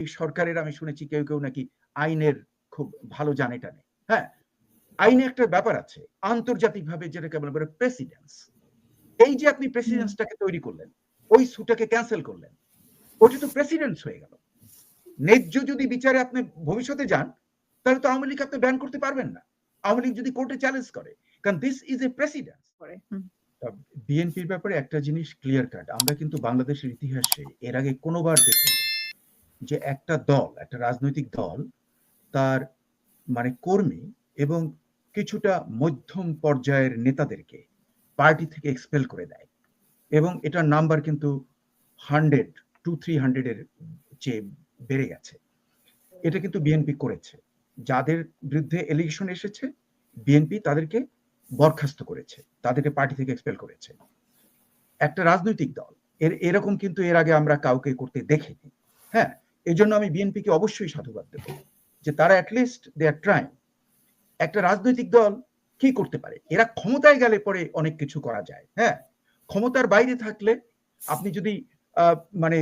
এই সরকারের আমি শুনেছি কেউ কেউ নাকি আইনের খুব ভালো জানে টানে। হ্যাঁ আইনে একটা ব্যাপার আছে আন্তর্জাতিকভাবে যেটাকে বলা করে প্রেসিডেন্স এই যে আপনি প্রেসিডেন্সটাকে তৈরি করলেন ওই সুটাকে ক্যান্সেল করলেন ওটা তো প্রেসিডেন্স হয়ে গেল। ন্যায্য যদি বিচারে আপনি ভবিষ্যতে যান তাহলে তো আওয়ামী লীগ আপনি ব্যান করতে পারবেন না। আওয়ামী লীগ যদি কোর্টে চ্যালেঞ্জ করে কারণ দিস ইজ এ প্রেসিডেন্স বিএনপির ব্যাপারে একটা জিনিস ক্লিয়ার কাট আমরা কিন্তু বাংলাদেশের ইতিহাসে এর আগে কোনোবার দেখি যে একটা দল, একটা রাজনৈতিক দল তার মানে কর্মী এবং কিছুটা মধ্যম পর্যায়ের নেতাদেরকে পার্টি থেকে এক্সপেল করে দেয়। এবং এটার নাম্বার কিন্তু হান্ড্রেড টু থ্রি হান্ড্রেডের চেয়ে বেড়ে গেছে। এটা কিন্তু বিএনপি করেছে। যাদের বিরুদ্ধে এলিগেশন এসেছে বিএনপি তাদেরকে বরখাস্ত করেছে, তাদেরকে পার্টি থেকে এক্সপেল করেছে। একটা রাজনৈতিক দল, এর, এরকম কিন্তু এর আগে আমরা কাউকে করতে দেখিনি। হ্যাঁ এই জন্য আমি বিএনপিকে অবশ্যই সাধুবাদ দেব যে তারা অ্যাটলিস্ট দে আর ট্রাইং একটা রাজনৈতিক দল কি করতে পারে? এরা ক্ষমতায় গেলে পরে অনেক কিছু করা যায় হ্যাঁ? ক্ষমতার বাইরে থাকলে আপনি যদি মানে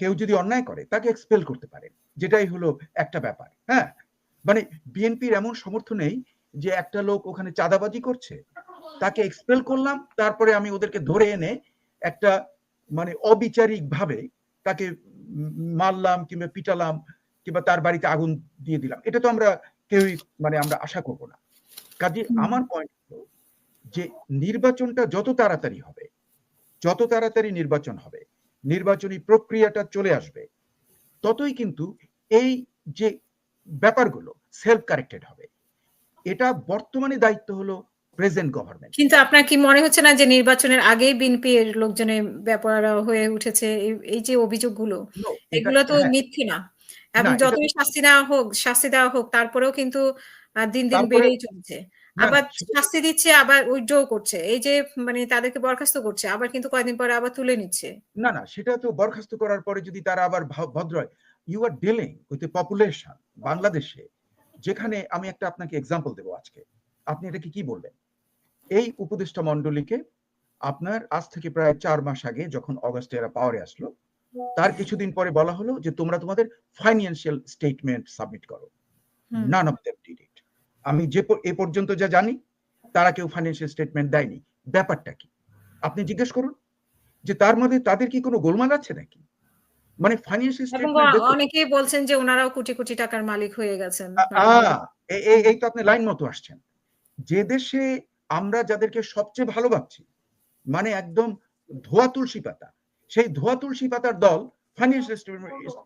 কেউ যদি অন্যায় করে, তাকে এক্সপেল করতে পারেন। যেটাই হলো একটা ব্যাপার হ্যাঁ? মানে বিএনপির এমন সমর্থ নেই যে একটা লোক ওখানে চাঁদাবাজি করছে, তাকে এক্সপেল করলাম, তারপরে আমি ওদেরকে ধরে এনে একটা মানে অবিচারিক ভাবে তাকে মারলাম কিংবা পিটালাম কিংবা তার বাড়িতে আগুন দিয়ে দিলাম। এটা তো আমরা কেউই মানে আমরা আশা করব না। কাজে আমার পয়েন্ট হলো যে নির্বাচনটা যত তাড়াতাড়ি হবে যত তাড়াতাড়ি নির্বাচন হবে নির্বাচনী প্রক্রিয়াটা চলে আসবে ততই কিন্তু এই যে ব্যাপারগুলো সেলফ কারেক্টেড হবে। এটা বর্তমানে দায়িত্ব হলো প্রেজেন্ট গভর্নমেন্ট কিন্তু আপনার কি মনে হচ্ছে না যে নির্বাচনের আগেই বিএনপি এর লোকজনের ব্যাপার হয়ে উঠেছে? এই- যে অভিযোগগুলো এগুলো তো হ্যাঁ, মিথ্যে না। এবং যতই শাস্তি দেওয়া হোক শাস্তি দেওয়া হোক তারপরেও কিন্তু দিন দিন বেড়েই চলছে। আবার শাস্তি দিচ্ছে আবার উইথড্র করছে। এই যে মানে তাদেরকে বরখাস্ত করছে আবার কিন্তু কয়েকদিন পরে আবার তুলে নিচ্ছে। না না সেটা তো বরখাস্ত করার পরে যদি তারা আবার ভদ্র হয় you are dealing with a population বাংলাদেশে যেখানে আমি একটা আপনাকে এক্সাম্পল দেবো আজকে। আপনি এটাকে কি বলবেন? এই উপদেষ্টা মন্ডলীকে আপনার আজ থেকে প্রায় চার মাস আগে যখন অগস্টে এরা পাওয়ারে আসলো তার কিছুদিন পরে বলা হলো যে তোমরা তোমাদের ফাইন্যান্সিয়াল স্টেটমেন্ট সাবমিট করো। None of them did it আমি যে এ পর্যন্ত যা জানি তারা কেউ ফাইন্যান্সিয়াল স্টেটমেন্ট দেয়নি। ব্যাপারটা কি? আপনি জিজ্ঞেস করুন। যে তার মধ্যে তাদের কি কোনো গোলমাল আছে নাকি? মানে ফাইন্যান্সিয়াল স্টেটমেন্ট অনেকেই বলছেন যে ওনারাও কোটি কোটি টাকার মালিক হয়ে গেছেন। এই তো আপনি লাইন মতো আসছেন। যে দেশে আমরা যাদেরকে সবচেয়ে ভালো ভাবছি মানে একদম ধোয়া তুলসী পাতা, সেই ধোয়া তুলসী পাতার দল ফাইন্যান্সিয়াল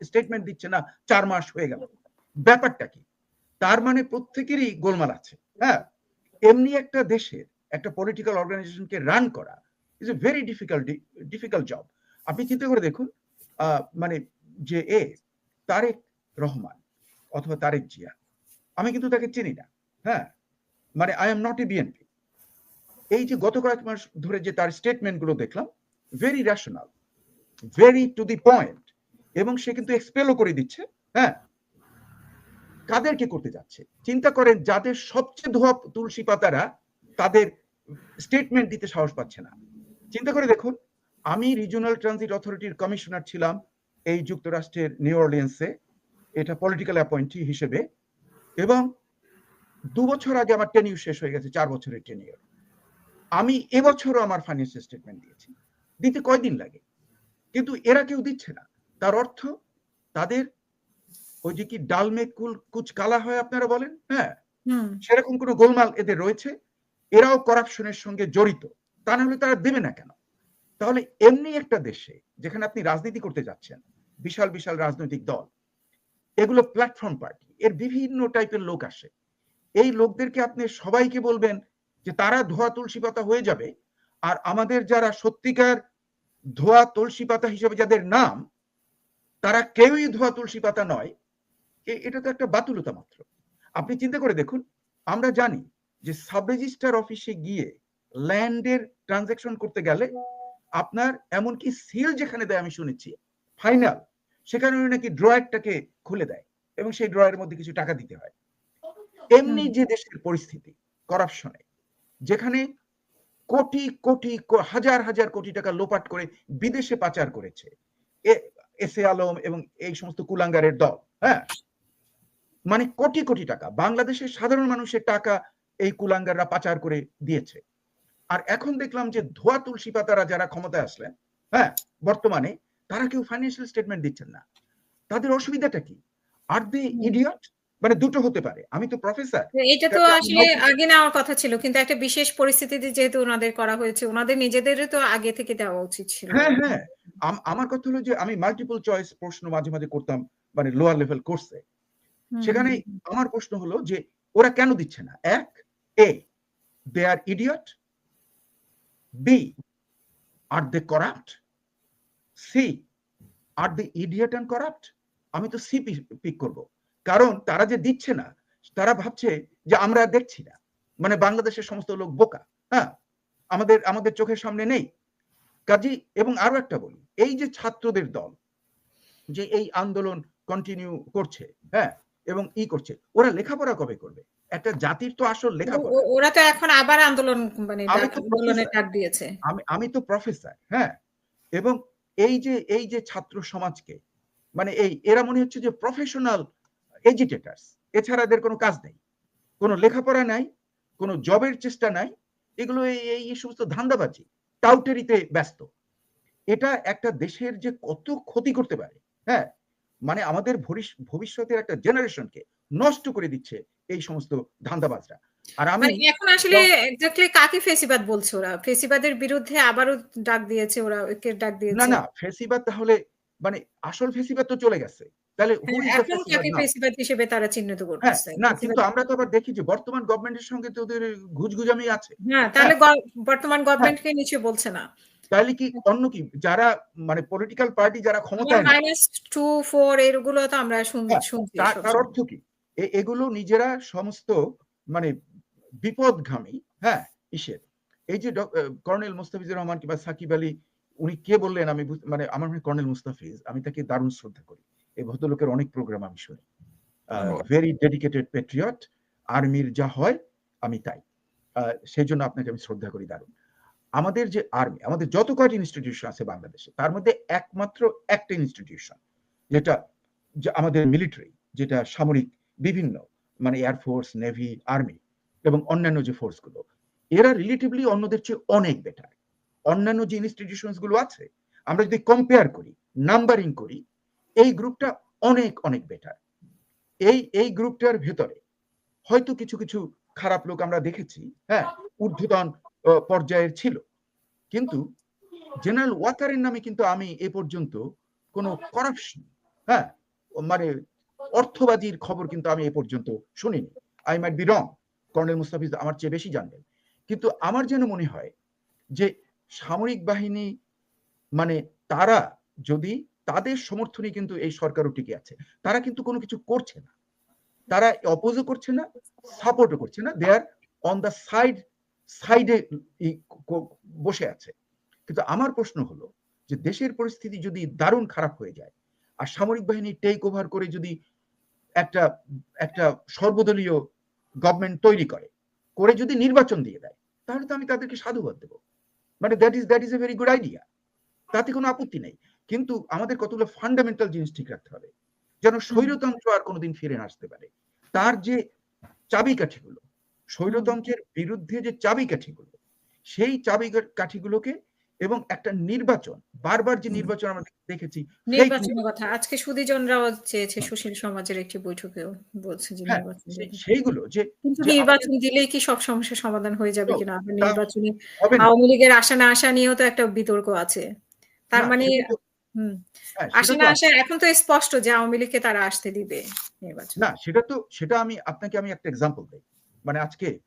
স্টেটমেন্ট দিচ্ছে না, চার মাস হয়ে গেল। ব্যাপারটা কি? তার মানে প্রত্যেকেরই গোলমাল আছে হ্যাঁ? এমনি একটা দেশের একটা পলিটিক্যাল অর্গানাইজেশনকে রান করা is a very difficult difficult job আপনি চিন্তা করে দেখুন মানে যে এ, তারেক রহমান অথবা তারেক জিয়া, আমি কিন্তু তাকে চিনি না হ্যাঁ? মানে I am not a BNP এই যে গত কয়েক মাস ধরে যে তার স্টেটমেন্টগুলো দেখলাম very rational very to the point এবং সে কিন্তু এক্সপেলও করে দিচ্ছে হ্যাঁ? কাদেরকে করতে যাচ্ছে? চিন্তা করেন, যাদের সবচেয়ে ধোয়া তুলসী পাতারা তাদের স্টেটমেন্ট দিতে সাহস পাচ্ছে না। চিন্তা করে দেখুন, আমি রিজিওনাল ট্রানজিট অথরিটির কমিশনার ছিলাম এই যুক্তরাষ্ট্রের নিউ অর্লিয়েন্সে এটা পলিটিক্যাল অ্যাপয়েন্টি হিসেবে, এবং দু বছর আগে আমার টেনিউর শেষ হয়ে গেছে, চার বছরের টেনিউর আমি এবছরও আমার ফাইন্যান্সিয়াল স্টেটমেন্ট দিয়েছি। দিতে কয়দিন লাগে? কিন্তু এরা কেউ দিচ্ছে না। তার অর্থ তাদের ওই যে কি ডালমে কুল কুচ কালা হয় আপনারা বলেন? হ্যাঁ। সেরকম কোনো গোলমাল এদের রয়েছে। এরাও করাপশনের সঙ্গে জড়িত। তা না হলে তারা দেবে না কেন? তাহলে এমনি একটা দেশে যেখানে আপনি রাজনীতি করতে যাচ্ছেন বিশাল বিশাল রাজনৈতিক দল এগুলো প্ল্যাটফর্ম পার্টি এর বিভিন্ন টাইপের লোক আসে। এই লোকদেরকে আপনি সবাইকে বলবেন যে তারা ধোয়া তুলসী পাতা হয়ে যাবে, আর আমাদের যারা সত্যিকার ধোয়া তুলসী পাতা হিসেবে যাদের নাম, তারা কেউই ধোয়া তুলসী পাতা নয়। এটা তো একটা বাতুলতা মাত্র। আপনি চিন্তা করে দেখুন, আমরা জানি যে সাব রেজিস্ট্রার অফিসে গিয়ে ল্যান্ডের ট্রানজাকশন করতে গেলে আপনার এমনকি সিল যেখানে দেয় আমি শুনেছি, ফাইনাল, সেখানে নাকি ড্রয়ারটাকে খুলে দেয় এবং সেই ড্রয়ারের মধ্যে কিছু টাকা দিতে হয়। এমনি যে দেশের পরিস্থিতি করাপশনে যেখানে কোটি কোটি হাজার হাজার কোটি টাকা লোপাট করে বিদেশে পাচার করেছে। এস এ আলম এবং এই সমস্ত কুলাঙ্গারের দল হ্যাঁ? মানে কোটি কোটি টাকা। বাংলাদেশের সাধারণ মানুষের টাকা এই কুলাঙ্গাররা পাচার করে দিয়েছে। আর এখন দেখলাম যে ধোয়া তুলসী পাতারা যারা ক্ষমতায় আসলেন হ্যাঁ বর্তমানে তারা কেউ ফাইন্যান্সিয়াল স্টেটমেন্ট দিচ্ছেন না। তাদের অসুবিধাটা কি? আর দে ইডিয়ট মানে দুটো হতে পারে। আমি তো প্রফেসর এটা তো আসলে আগে নেওয়ার কথা ছিল কিন্তু একটা বিশেষ পরিস্থিতিতে যেহেতু ওনাদের করা হয়েছে ওনাদের নিজেদেরও তো আগে থেকে দেওয়া উচিত ছিল। হ্যাঁ হ্যাঁ। আমার কথা হলো যে আমি মাল্টিপল চয়েস প্রশ্ন মাঝে মাঝে করতাম মানে লোয়ার লেভেল কোর্সে সেখানে আমার প্রশ্ন হলো যে ওরা কেন দিচ্ছে না? এক A they are idiot B are they corrupt C are they idiot and corrupt আমি তো সি পিক করব। কারণ তারা যে দিচ্ছে না তারা ভাবছে যে আমরা দেখছি না। মানে বাংলাদেশের সমস্ত লোক বোকা হ্যাঁ? আমাদের আমাদের চোখের সামনে নেই। কাজী এবং আরও একটা বলি এই যে ছাত্রদের দল যে এই আন্দোলন কন্টিনিউ করছে হ্যাঁ? এবং ই করছে ওরা লেখাপড়া কবে করবে? একটা জাতির তো আসল লেখাপড়া। ওরা তো এখন আবার আন্দোলন মানে। ডাক দিয়েছে। আমি আমি তো প্রফেসর হ্যাঁ? এবং এই যে এই যে ছাত্র সমাজকে মানে এই এরা মনে হচ্ছে যে প্রফেশনাল এজিটেটার্স এছাড়া এদের কোনো কাজ নেই। কোনো লেখাপড়া নাই কোনো জবের চেষ্টা নাই এগুলো এই সমস্ত ধান্দাবাজি টাউটেরিতে ব্যস্ত। এটা একটা দেশের যে কত ক্ষতি করতে পারে হ্যাঁ? মানে আমাদের ভবিষ্যতের একটা জেনারেশনকে নষ্ট করে দিচ্ছে এই সমস্ত ধান্দাবাজরা। আর আমি মানে এখন আসলে এক্স্যাক্টলি কাকে ফেসিবাদ বলছে ওরা? ফেসিবাদের বিরুদ্ধে আবারও ডাক দিয়েছে ওরা ডাক না না ফেসিবাদ তাহলে মানে আসল ফেসিবাদ তো চলে গেছে। তাহলে? ফেসিবাদ হিসেবে তারা চিহ্নিত হ্যাঁ করতেছে না কিন্তু আমরা তো আবার দেখি যে বর্তমান গভর্নমেন্টের সঙ্গে তো ওদের ঘুজঘুজামি আছে। হ্যাঁ। তাহলে বর্তমান গভর্নমেন্টকে নিশ্চয়ই বলছে না। তাহলে কি অন্য কি? যারা মানে পলিটিক্যাল পার্টি যারা ক্ষমতায় নেই, মাইনাস টু ফোর এগুলো তো আমরা হ্যাঁ, শুনছি তার অর্থ কি? এগুলো নিজেরা সমস্ত মানে বিপদগামী হ্যাঁ ইসের। এই যে কর্নেল মুস্তাফিজুর রহমান কিংবা সাকিব আলী উনি কে বললেন? আমি মানে আমার মনে কর্নেল মুস্তাফিজ। আমি তাকে দারুণ শ্রদ্ধা করি। এই ভদ্রলোকের অনেক প্রোগ্রাম আমি শুনি। ভেরি ডেডিকেটেড পেট্রিয়ট আর্মির যা হয় আমি তাই। সেই জন্য আপনাকে আমি শ্রদ্ধা করি দারুণ। আমাদের যে আর্মি আমাদের যত কয়টি ইনস্টিটিউশন আছে বাংলাদেশে তার মধ্যে একমাত্র একটা ইনস্টিটিউশন যেটা আমাদের মিলিটারি যেটা সামরিক বিভিন্ন মানে এয়ারফোর্স নেভি আর্মি এবং অন্যান্য যে ফোর্সগুলো এরা রিলেটিভলি অন্যদের চেয়ে অনেক বেটার অন্যান্য যে ইনস্টিটিউশনসগুলো আছে আমরা যদি কম্পেয়ার করি নাম্বারিং করি এই গ্রুপটা অনেক অনেক বেটার এই এই গ্রুপটার ভেতরে হয়তো কিছু কিছু খারাপ লোক আমরা দেখেছি হ্যাঁ ঊর্ধ্বতন পর্যায়ের ছিল। কিন্তু জেনারেল ওয়াকারের নামে কিন্তু আমি এ পর্যন্ত কোনো করাপশন হ্যাঁ মানে অর্থবাদীর খবর কিন্তু আমি এ পর্যন্ত শুনিনি। I might be wrong colonel Mustafiz আমার চেয়ে বেশি জানবেন। কিন্তু আমার যেন মনে হয় যে সামরিক বাহিনী মানে তারা যদি তাদের সমর্থনে কিন্তু এই সরকারও টিকে আছে। তারা কিন্তু কোনো কিছু করছে না। তারা অপোজও করছে না সাপোর্টও করছে না। They are on the side সাইডে বসে আছে। কিন্তু আমার প্রশ্ন হলো যে দেশের পরিস্থিতি যদি দারুণ খারাপ হয়ে যায়, আর সামরিক বাহিনী টেক ওভার করে যদি একটা একটা সর্বদলীয় গভর্নমেন্ট তৈরি করে করে যদি নির্বাচন দিয়ে দেয়, তাহলে তো আমি তাদেরকে সাধুবাদ দেবো। মানে that is that is a very good idea তাতে কোনো আপত্তি নেই। কিন্তু আমাদের কতগুলো ফান্ডামেন্টাল জিনিস ঠিক রাখতে হবে। যেন স্বৈরতন্ত্র আর কোনোদিন ফিরে আসতে পারে। তার যে চাবিকাঠিগুলো স্বৈরতন্ত্রের বিরুদ্ধে যে চাবিকাঠিগুলো সেই চাবি কাঠিগুলোকে এবং একটা নির্বাচন বারবার যে নির্বাচন আমরা দেখেছি নির্বাচনের কথা। আজকে সুদীজনরাও চেয়েছে সুশীল সমাজের একটি বৈঠকেও বলছে যে হ্যাঁ, নির্বাচন সেইগুলো যে কিন্তু নির্বাচন দিলেই কি সব সমস্যার সমাধান হয়ে যাবে কিনা? নির্বাচনে আওয়ামী লীগের আসা না আসা নিয়েও তো একটা বিতর্ক আছে। তার মানে আসে না আসে এখন তো স্পষ্ট যে আওয়ামী লীগকে তারা আসতে দিবে নির্বাচন। না সেটা তো সেটা আমি আপনাকে আমি একটা এক্সাম্পল দেই। মানে আজকে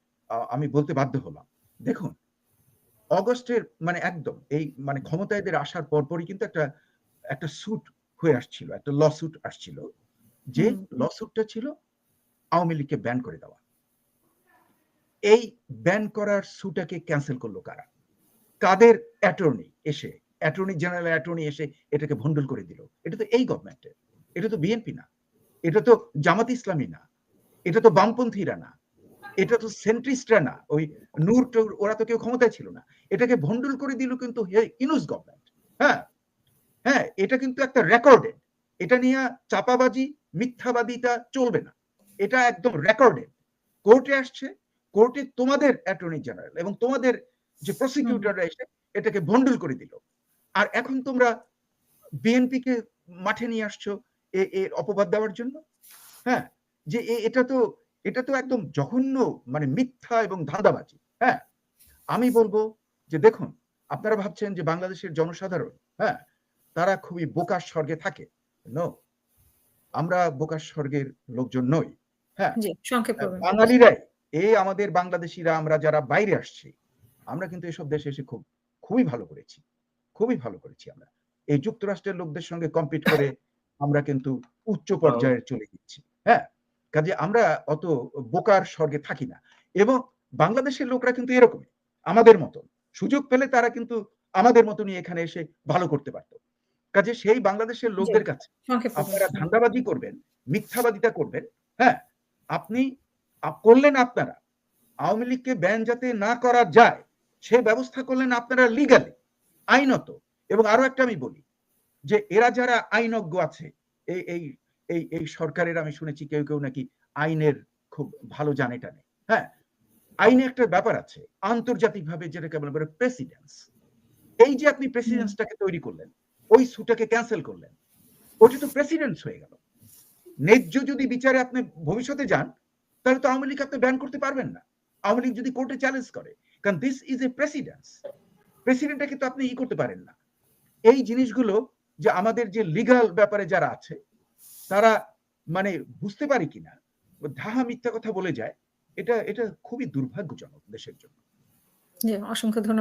আমি বলতে বাধ্য হলাম। দেখুন অগস্টের মানে একদম এই মানে ক্ষমতায়দের আসার পরপরই কিন্তু একটা একটা স্যুট হয়ে আসছিল একটা আসছিল যে ছিল আওয়ামী লীগকে ব্যান করে দেওয়া। এই ব্যান করার স্যুটাকে ক্যান্সেল করল কারা? কাদের অ্যাটর্নি এসে অ্যাটর্নি জেনারেল অ্যাটর্নি এসে এটাকে ভন্ডুল করে দিল। এটা তো এই গভর্নমেন্টের। এটা তো বিএনপি না। এটা তো জামাত ইসলামী না। এটা তো বামপন্থীরা না। এটা তো সেন্ট্রিস্টরা না। ওই নূর ওরা তো কেউ ক্ষমতায় ছিল না। এটাকে ভন্ডুল করে দিল কিন্তু ইনুস গভর্নমেন্ট। হ্যাঁ? হ্যাঁ এটা কিন্তু একটা রেকর্ডেড। এটা নিয়ে চাপাবাজি মিথ্যাবাদিতা চলবে না। এটা একদম রেকর্ডেড। কোর্টে আসছে। কোর্টে তোমাদের অ্যাটর্নি জেনারেল এবং তোমাদের যে প্রসিকিউটররা এসে এটাকে ভন্ডুল করে দিল। আর এখন তোমরা বিএনপি কে মাঠে নিয়ে আসছো এর অপবাদ দেওয়ার জন্য? হ্যাঁ যে এটা তো এটা তো একদম জঘন্য মানে মিথ্যা এবং ধাঁধাবাজি হ্যাঁ আমি বলব যে দেখুন আপনারা ভাবছেন যে বাংলাদেশের জনসাধারণ হ্যাঁ তারা খুবই বোকার স্বর্গে থাকে। নো আমরা বোকার স্বর্গের লোকজন নই। হ্যাঁ বাঙালিরাই এই আমাদের বাংলাদেশিরা আমরা যারা বাইরে আসছি আমরা কিন্তু এসব দেশে এসে খুব খুবই ভালো করেছি। খুবই ভালো করেছি আমরা। এই যুক্তরাষ্ট্রের লোকদের সঙ্গে কম্পিট করে আমরা কিন্তু উচ্চ পর্যায়ে চলে গেছি হ্যাঁ? কাজে আমরা অত বোকার স্বর্গে থাকি না। এবং বাংলাদেশের লোকরা কিন্তু এরকমই আমাদের মতো। সুযোগ পেলে তারা কিন্তু আমাদের মতনই এখানে এসে ভালো করতে পারতো। কাজে সেই বাংলাদেশের লোকদের কাছে আপনারা ধান্দাবাজি করবেন মিথ্যাবাদিতা করবেন হ্যাঁ? আপনি করলেন আপনারা আওয়ামী লীগকে ব্যান যাতে না করা যায় সে ব্যবস্থা করলেন আপনারা লিগালি আইনত। এবং আরও একটা আমি বলি যে এরা যারা আইনজ্ঞ আছে এই এই এই এই সরকারের আমি শুনেছি কেউ কেউ নাকি আইনের খুব ভালো জানে টানে। হ্যাঁ আইনে একটা ব্যাপার আছে আন্তর্জাতিকভাবে যেটাকে বলা বলে প্রেসিডেন্স এই যে আপনি প্রেসিডেন্সটাকে তৈরি করলেন ওই সুটাকে ক্যান্সেল করলেন ওটা তো প্রেসিডেন্স হয়ে গেল। ন্যায্য যদি বিচারে আপনি ভবিষ্যতে যান তাহলে তো আওয়ামী লীগ আপনি ব্যান করতে পারবেন না। আওয়ামী লীগ যদি কোর্টে চ্যালেঞ্জ করে কারণ দিস ইজ এ প্রেসিডেন্স প্রেসিডেন্টটাকে কিন্তু আপনি ই করতে পারেন না। এই জিনিসগুলো যে আমাদের যে লিগাল ব্যাপারে যারা আছে, তারা মানে বুঝতে পারে কিনা ধাহা মিথ্যা কথা বলে যায়, এটা এটা খুবই দুর্ভাগ্যজনক দেশের জন্য। অসংখ্য ধন্যবাদ।